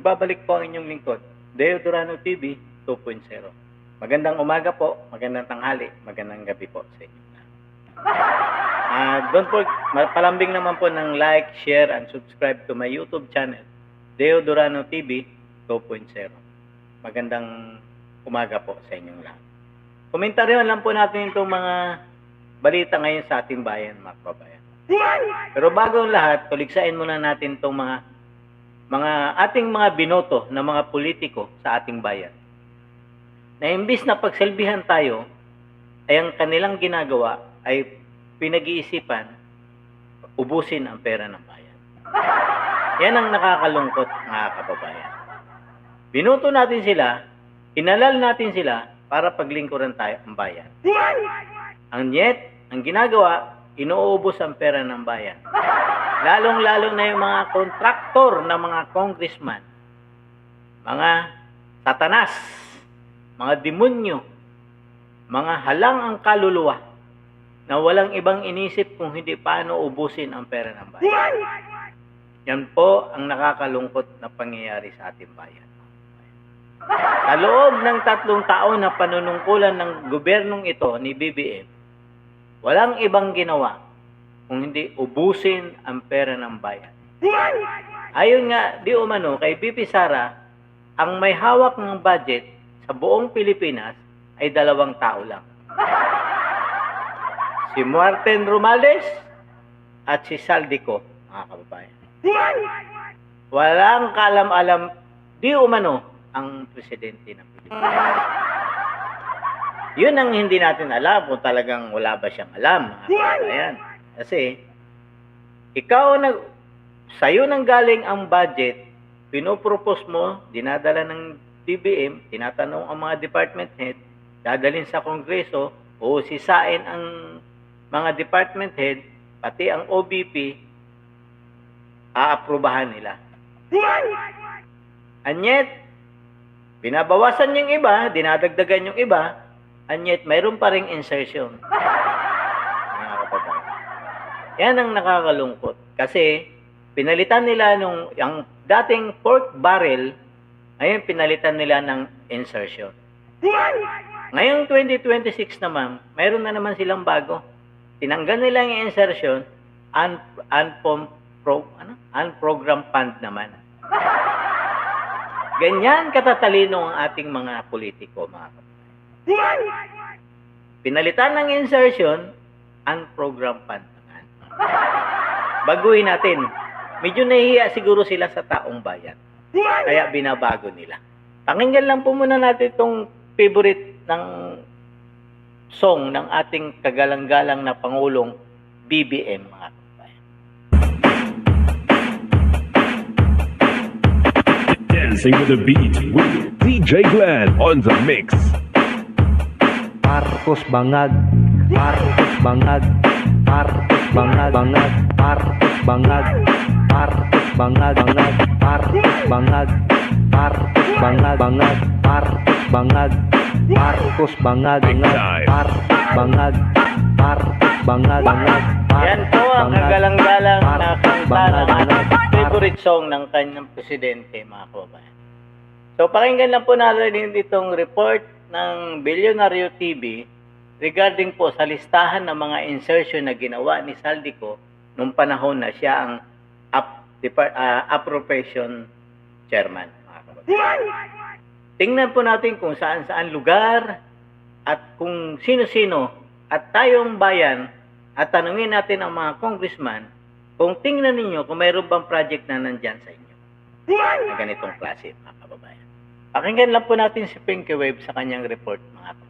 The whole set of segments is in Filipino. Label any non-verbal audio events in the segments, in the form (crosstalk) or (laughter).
Babalik po ang inyong lingkod, Deo Durano TV 2.0. Magandang umaga po, magandang tanghali, magandang gabi po sa inyo. (laughs) Ah, don't forget, palambing naman po ng like, share, and subscribe to my YouTube channel, Deo Durano TV 2.0. Magandang umaga po sa inyong lahat. Komentaryon lang po natin itong mga balita ngayon sa ating bayan, mga kababayan. Pero bago ang lahat, tuligsain muna natin itong mga mga ating mga binoto na mga politiko sa ating bayan. Na imbis na pagsilbihan tayo, ay ang kanilang ginagawa ay pinag-iisipan ubusin ang pera ng bayan. Yan ang nakakalungkot mga kababayan. Binoto natin sila, inalal natin sila para paglingkuran tayo ang bayan. Ang yet, ang ginagawa, inuubos ang pera ng bayan. Lalong-lalo na yung mga kontraktor na mga congressman, mga satanas, mga demonyo, mga halang ang kaluluwa na walang ibang inisip kung hindi paano ubusin ang pera ng bayan. Yan po ang nakakalungkot na pangyayari sa ating bayan. Sa loob ng tatlong taon na panunungkulan ng gobyernong ito ni BBM, walang ibang ginawa kung hindi ubusin ang pera ng bayan. Ayon nga, di umano, kay BP Sara, ang may hawak ng budget sa buong Pilipinas ay dalawang tao lang. Si Martin Romales at si Saldico, mga kababayan. Walang kalam-alam, di umano, ang presidente ng Pilipinas. Yun ang hindi natin alam kung talagang wala ba siyang alam, mga kababayan. Kasi, ikaw nag sa'yo nang galing ang budget, pinopropose mo, dinadala ng DBM, tinatanong ang mga department head, dadalhin sa kongreso, o sisain ang mga department head, pati ang OBP, aaprubahan nila. And yet, binabawasan yung iba, dinadagdagan yung iba, and yet mayroon pa ring insertion. Yan ang nakakalungkot. Kasi, pinalitan nila nung, ang dating pork barrel, ngayon pinalitan nila ng insertion. Ngayong 2026 naman, mayroon na naman silang bago. Tinanggal nila yung insertion, un, unpom, pro, ano? unprogram fund naman. Ganyan katatalino ang ating mga politiko, mga kababayan. Pinalitan ng insertion, unprogram fund. Baguhin natin. Medyo nahihiya siguro sila sa taong bayan. Kaya binabago nila. Pakinggan lang po muna natin itong favorite ng song ng ating kagalang-galang na Pangulong BBM, mga kababayan. Dancing with the beat with DJ Glenn on the mix. Marcos Bangag Marcos Bangag. Marcos Bangag. Bangag. Marcos Bangag. Marcos Bangag. Bangag. Marcos Bangag. Marcos Bangag. Bangag. Marcos Bangag. Marcos Bangag. Bangag. Marcos Bangag. Marcos Bangag. Bangag. Yan po ang kagalang-galang na kanta ng favorite song ng kanyang presidente, mga kababayan. So, pakinggan lang po natin itong report ng Billionario TV regarding po sa listahan ng mga insertion na ginawa ni Saldico nung panahon na siya ang up, depart, ah, appropriation chairman. Tingnan po natin kung saan-saan lugar at kung sino-sino at tayong bayan at tanungin natin ang mga congressman kung tingnan ninyo kung mayroon bang project na nandyan sa inyo na ganitong klase, mga kababayan. Pakinggan lang po natin si Pinky Wave sa kanyang report, mga kababayan.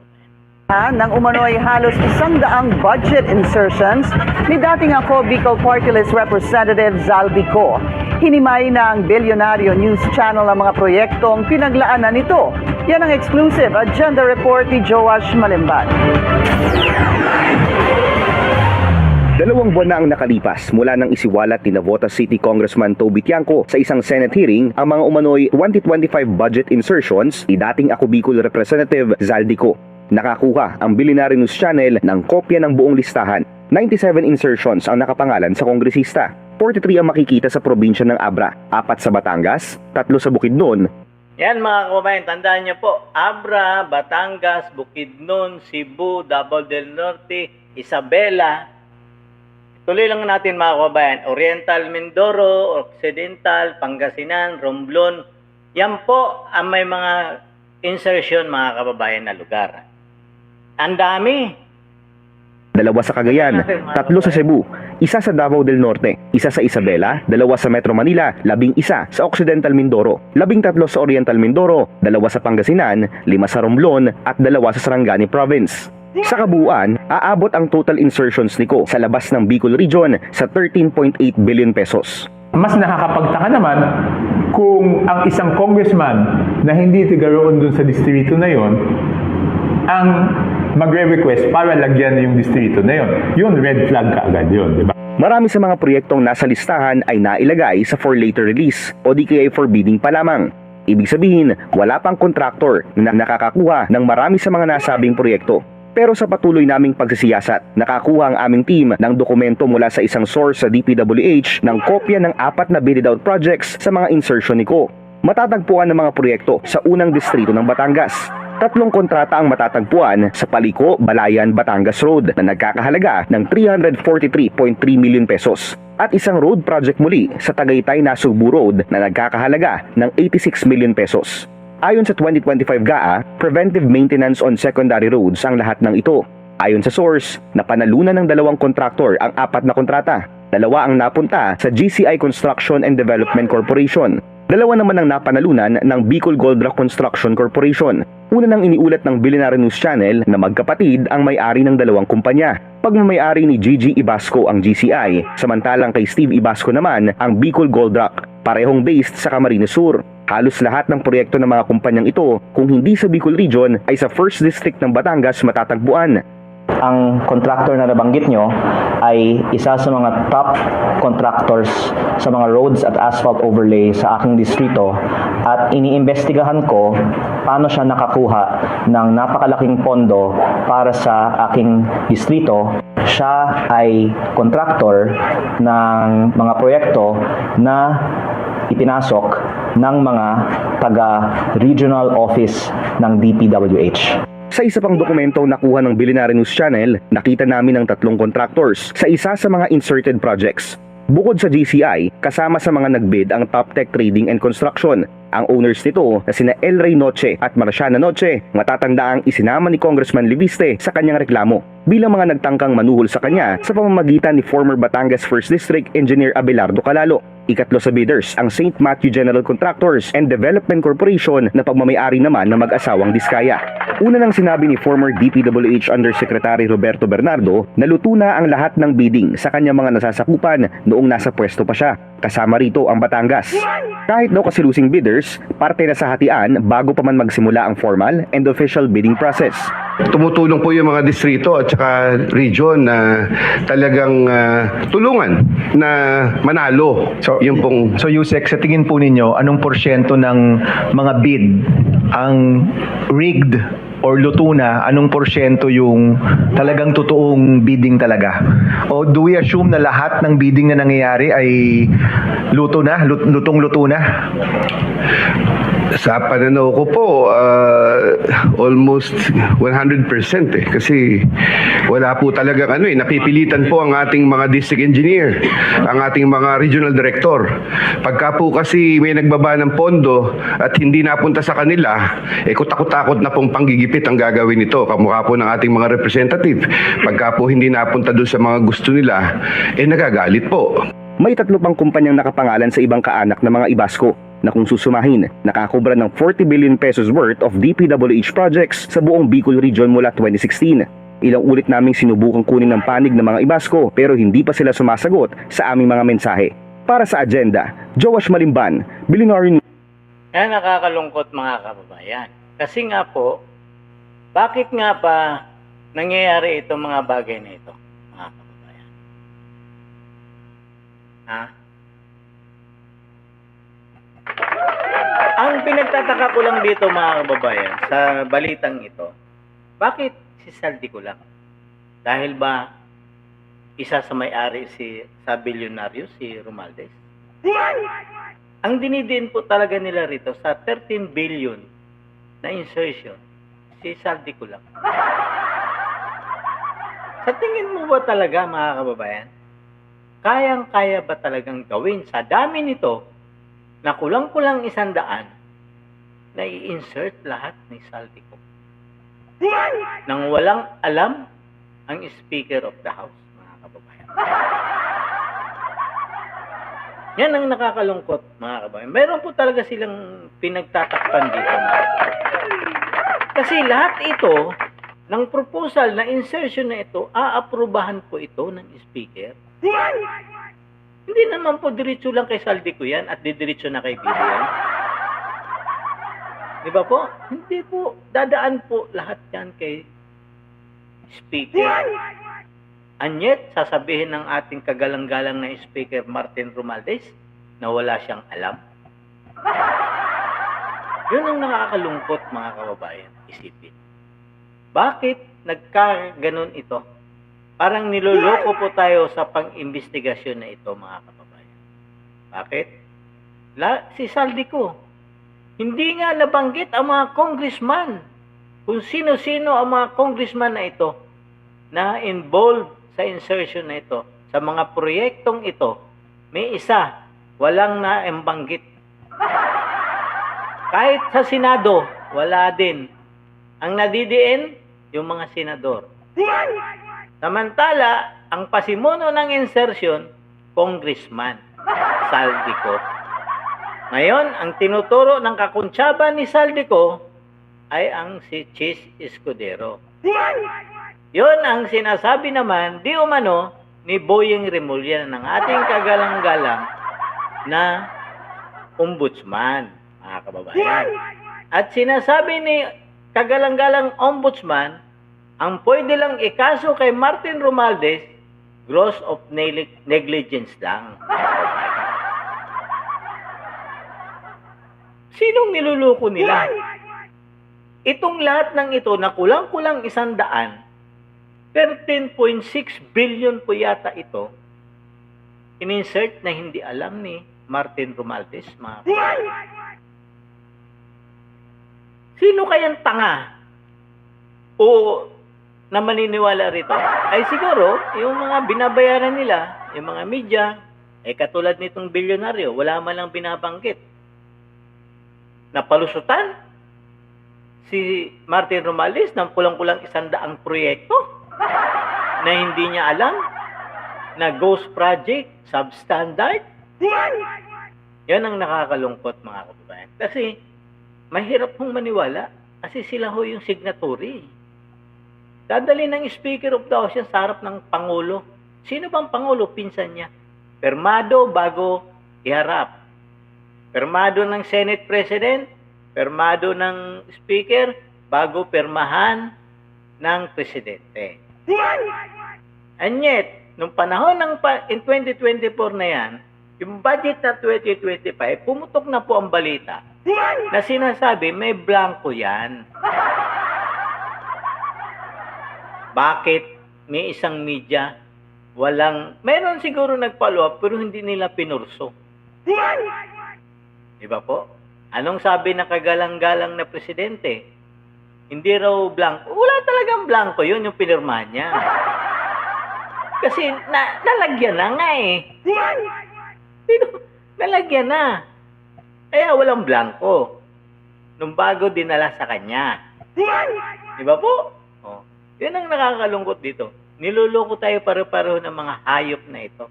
Nang umano ay halos isang daang budget insertions ni dating ako Bicol Party List Representative Zalbico. Hinimay ng Bilyonaryo News Channel ang mga proyektong pinaglaanan nito. Yan ang exclusive agenda report ni Joash Malimban. Dalawang buwan na ang nakalipas mula nang isiwalat ni Navotas City Congressman Toby Tiangco sa isang Senate hearing ang mga umano'y 2025 budget insertions ni dating ako Bicol Representative Zaldico. Nakakuha ang Billionaire News Channel ng kopya ng buong listahan. 97 insertions ang nakapangalan sa kongresista. 43 ang makikita sa probinsya ng Abra, apat sa Batangas, tatlo sa Bukidnon, Yan mga kababayan, tandaan niyo po, Abra, Batangas, Bukidnon, Cebu, Davao del Norte, Isabela. Tuloy lang natin mga kababayan, Oriental Mindoro, Occidental, Pangasinan, Romblon. Yan po ang may mga insertion mga kababayan na lugar. Ang dami. dalawa sa Cagayan, tatlo sa Cebu, isa sa Davao del Norte, isa sa Isabela, dalawa sa Metro Manila, labing isa sa Occidental Mindoro, labing tatlo sa Oriental Mindoro, dalawa sa Pangasinan, lima sa Romblon at dalawa sa Sarangani Province. Sa kabuuan, aabot ang total insertions ni Ko sa labas ng Bicol Region sa 13.8 billion pesos. Mas nakakapagtaka naman kung ang isang congressman na hindi tiga roon dun sa distrito na yon ang magre-request para lagyan yung distrito na yon. Yun, red flag ka agad yun, di ba? Marami sa mga proyektong nasa listahan ay nailagay sa for later release o di kaya for bidding pa lamang. Ibig sabihin, wala pang kontraktor na nakakakuha ng marami sa mga nasabing proyekto. Pero sa patuloy naming pagsisiyasat, nakakuha ang aming team ng dokumento mula sa isang source sa DPWH ng kopya ng apat na bidded out projects sa mga insertion ni Ko. Matatagpuan ng mga proyekto sa unang distrito ng Batangas. Tatlong kontrata ang matatagpuan sa Paliko, Balayan, Batangas Road na nagkakahalaga ng 343.3 million pesos at isang road project muli sa Tagaytay Nasugbu Road na nagkakahalaga ng 86 million pesos. Ayon sa 2025 GAA, preventive maintenance on secondary roads ang lahat ng ito. Ayon sa source, napanalunan ng dalawang kontraktor ang apat na kontrata. Dalawa ang napunta sa GCI Construction and Development Corporation. Dalawa naman ang napanalunan ng Bicol Gold Rock Construction Corporation. Una nang iniulat ng Billionaire News Channel na magkapatid ang may-ari ng dalawang kumpanya. Pagmamayari ni Gigi Ibasco ang GCI, samantalang kay Steve Ibasco naman ang Bicol Gold Rock, parehong based sa Camarines Sur. Halos lahat ng proyekto ng mga kumpanyang ito, kung hindi sa Bicol Region, ay sa 1st District ng Batangas matatagpuan. Ang contractor na nabanggit nyo ay isa sa mga top contractors sa mga roads at asphalt overlay sa aking distrito at iniimbestigahan ko paano siya nakakuha ng napakalaking pondo para sa aking distrito. Siya ay contractor ng mga proyekto na ipinasok ng mga taga regional office ng DPWH. Sa isa pang dokumento nakuha ng Billionaire News Channel, nakita namin ang tatlong contractors sa isa sa mga inserted projects. Bukod sa GCI, kasama sa mga nagbid ang Top Tech Trading and Construction. Ang owners nito na sina El Rey Noche at Marciana Noche, matatanda ang isinama ni Congressman Liviste sa kanyang reklamo bilang mga nagtangkang manuhol sa kanya sa pamamagitan ni former Batangas 1st District Engineer Abelardo Calalo. Ikatlo sa bidders ang St. Matthew General Contractors and Development Corporation na pagmamayari naman ng mag-asawang Diskaya. Una nang sinabi ni former DPWH Undersecretary Roberto Bernardo na luto na ang lahat ng bidding sa kanyang mga nasasakupan noong nasa pwesto pa siya. Kasama rito ang Batangas. Kahit daw kasilusing bidders, parte na sa hatian bago pa man magsimula ang formal and official bidding process. tumutulong po yung mga distrito at saka region na talagang ah, tulungan na manalo. So, yung pong So Yusek, sa tingin po ninyo, anong porsyento ng mga bid ang rigged or luto na, anong porsyento yung talagang totoong bidding talaga? O do we assume na lahat ng bidding na nangyayari ay luto na, lut- lutong-luto na? sa pananaw ko po ah, almost 100% eh kasi wala po talagang ano eh napipilitan po ang ating mga district engineer ang ating mga regional director pagka po kasi may nagbaba ng pondo at hindi napunta sa kanila eh kutakot-takot na pong panggigipit ang gagawin nito kamukha po ng ating mga representative pagka po hindi napunta doon sa mga gusto nila eh nagagalit po May tatlo pang kumpanyang nakapangalan sa ibang kaanak ng mga Ibasco na kung susumahin, nakakobra ng 40 billion pesos worth of DPWH projects sa buong Bicol Region mula 2016. Ilang ulit naming sinubukang kunin ng panig ng mga Ibasco pero hindi pa sila sumasagot sa aming mga mensahe. Para sa agenda, Joash Malimban, Billionaire Kaya nakakalungkot mga kababayan. Kasi nga po, bakit nga ba nangyayari itong mga bagay na ito, mga kababayan? Ha? Ang pinagtataka ko lang dito mga kababayan sa balitang ito, bakit si Saldi ko lang? Dahil ba isa sa may-ari si sa bilyonaryo si Romualdez. Ang dinidiin po talaga nila rito sa 13 billion na insertion, si Saldico lang. Sa tingin mo ba talaga mga kababayan, kayang-kaya ba talagang gawin sa dami nito na kulang-kulang isang daan na i-insert lahat ni Saldico? Nang walang alam ang Speaker of the House, mga kababayan. Yan ang nakakalungkot, mga kababayan. Meron po talaga silang pinagtatakpan dito. mga. Kasi lahat ito, ng proposal na insertion na ito, aaprubahan po ito ng Speaker. Hindi naman po diretso lang kay Saldico yan at didiretso na kay BBM. Di ba po? Hindi po. Dadaan po lahat yan kay Speaker. And yet, sasabihin ng ating kagalang-galang na Speaker Martin Romualdez na wala siyang alam. Yun ang nakakalungkot mga kababayan, isipin. Bakit nagka ganon ito? Parang niloloko po tayo sa pang-investigasyon na ito mga kababayan. Bakit? La, si Saldico, hindi nga nabanggit ang mga congressman kung sino-sino ang mga congressman na ito na involved sa insertion na ito, sa mga proyektong ito, may isa, walang naembanggit. Kahit sa Senado, wala din. Ang nadidiin, yung mga senador. Samantala, ang pasimuno ng insertion, congressman, Saldico. Ngayon, ang tinuturo ng kakuntsaba ni Saldico ay ang si Chis Escudero. Yon ang sinasabi naman, di umano, ni Boying Remulla ng ating kagalang-galang na ombudsman, mga kababayan. At sinasabi ni kagalang-galang ombudsman, ang pwede lang ikaso kay Martin Romualdez, gross of neg- negligence lang. Sinong niluluko nila? Itong lahat ng ito na kulang-kulang isang daan, 13.6 billion po yata ito, in-insert na hindi alam ni Martin Romualdez, mga. Sino kayang tanga o na maniniwala rito? Ay siguro, yung mga binabayaran nila, yung mga media, ay katulad nitong bilyonaryo, wala man lang binabanggit. Napalusutan si Martin Romales ng kulang-kulang isang daang proyekto (laughs) na hindi niya alam na ghost project, substandard. Yan ang nakakalungkot mga kababayan. Kasi mahirap pong maniwala kasi sila ho yung signatory. Dadali ng Speaker of the House yan sa harap ng Pangulo. Sino bang Pangulo? Pinsan niya. Permado bago iharap. Permado ng Senate President, permado ng Speaker, bago permahan ng Presidente. And yet, nung panahon ng pa, in 2024 na yan, yung budget na 2025, pumutok na po ang balita na sinasabi may blanco yan. Bakit may isang media walang, meron siguro nag-follow up pero hindi nila pinurso. Di ba po? Anong sabi ng kagalang-galang na presidente? Hindi raw blanco. Wala talagang blanco yun, yung pinirmahan niya. Kasi na, nalagyan na nga eh. Sino? Nalagyan na. Kaya walang blanco. Nung bago dinala sa kanya. Di ba po? Oh. Yun ang nakakalungkot dito. Niluloko tayo pare-pareho ng mga hayop na ito.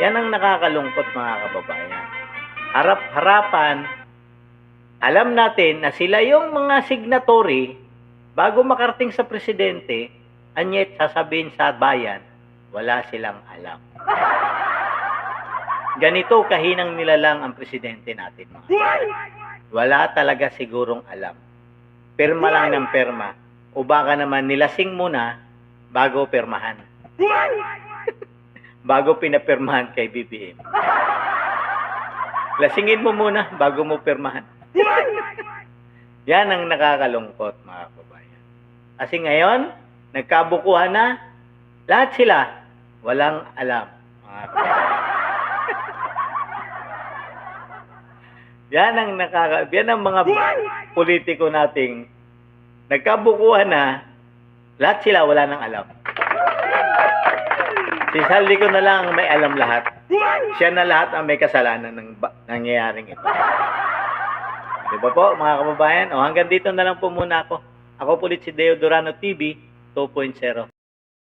Yan ang nakakalungkot mga kababayan. Harap-harapan, alam natin na sila yung mga signatory bago makarating sa presidente, and yet sasabihin sa bayan, wala silang alam. Ganito kahinang nilalang ang presidente natin. Wala talaga sigurong alam. Perma lang ng perma. O baka naman nilasing muna bago permahan. (laughs) bago pinapirmahan kay BBM. Lasingin mo muna bago mo pirmahan. Yan ang nakakalungkot mga kababayan. Kasi ngayon, nagkabukuhan na, lahat sila walang alam. (laughs) Yan ang nakaka yan ang mga politiko nating nagkabukuhan na lahat sila wala nang alam. Si Saldi ko na lang ang may alam lahat. Siya na lahat ang may kasalanan ng nangyayaring ito. Di ba po, mga kababayan? O hanggang dito na lang po muna ako. Ako po ulit si Deo Durano TV 2.0.